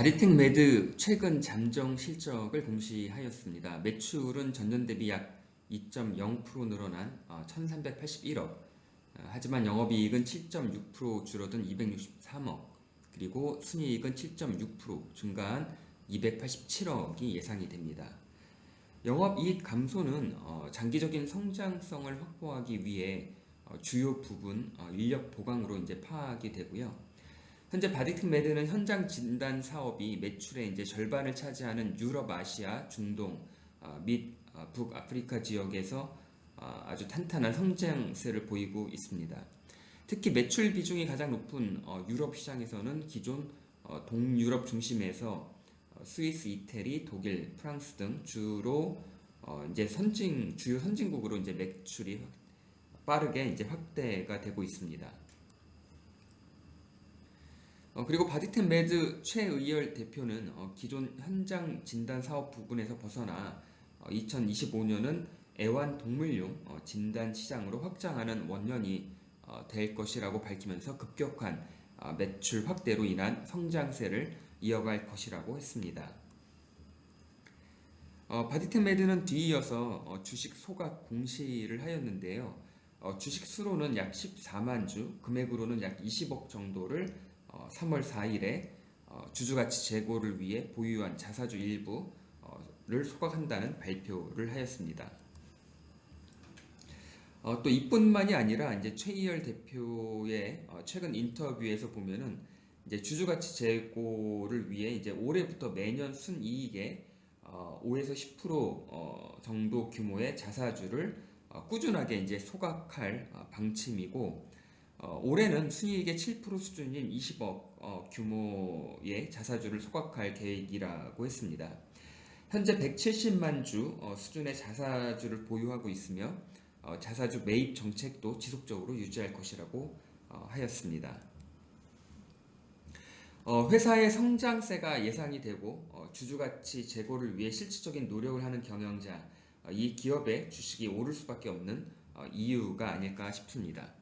바리텍 매드 최근 잠정 실적을 공시하였습니다. 매출은 전년 대비 약 2.0% 늘어난 1,381억. 하지만 영업이익은 7.6% 줄어든 263억. 그리고 순이익은 7.6% 증가한 287억이 예상이 됩니다. 영업이익 감소는 어, 장기적인 성장성을 확보하기 위해 어, 주요 부분 어, 인력 보강으로 이제 파악이 되고요. 현재 바디텍 매드는 현장 진단 사업이 매출의 이제 절반을 차지하는 유럽, 아시아, 중동 및 북아프리카 지역에서 아주 탄탄한 성장세를 보이고 있습니다. 특히 매출 비중이 가장 높은 유럽 시장에서는 기존 동유럽 중심에서 어, 스위스, 이태리, 독일, 프랑스 등 주로 어, 이제 선진 주요 선진국으로 이제 매출이 빠르게 이제 확대가 되고 있습니다. 어, 그리고 바디템 매드 최의열 대표는 어, 기존 현장 진단 사업 부분에서 벗어나 어, 2025년은 애완 동물용 어, 진단 시장으로 확장하는 원년이 어, 될 것이라고 밝히면서 급격한 어, 매출 확대로 인한 성장세를 이어갈 것이라고 했습니다. 어, 바디템 매드는 뒤이어서 어, 주식 소각 공시를 하였는데요. 어, 주식 수로는 약 14만 주, 금액으로는 약 20억 정도를 어, 3월 4일에 어, 주주가치 재고를 위해 보유한 자사주 일부를 소각한다는 발표를 하였습니다. 어, 또 이뿐만이 아니라 이제 최이열 대표의 어, 최근 인터뷰에서 보면은 이제 주주가치 재고를 위해 이제 올해부터 매년 순이익의 어, 5에서 10% 어, 정도 규모의 자사주를 어, 꾸준하게 이제 소각할 어, 방침이고 어, 올해는 순이익의 7% 수준인 20억 어, 규모의 자사주를 소각할 계획이라고 했습니다. 현재 170만 주 어, 수준의 자사주를 보유하고 있으며 어, 자사주 매입 정책도 지속적으로 유지할 것이라고 어, 하였습니다. 어, 회사의 성장세가 예상이 되고 어, 주주가치 제고를 위해 실질적인 노력을 하는 경영자, 어, 이 기업의 주식이 오를 수밖에 없는 어, 이유가 아닐까 싶습니다.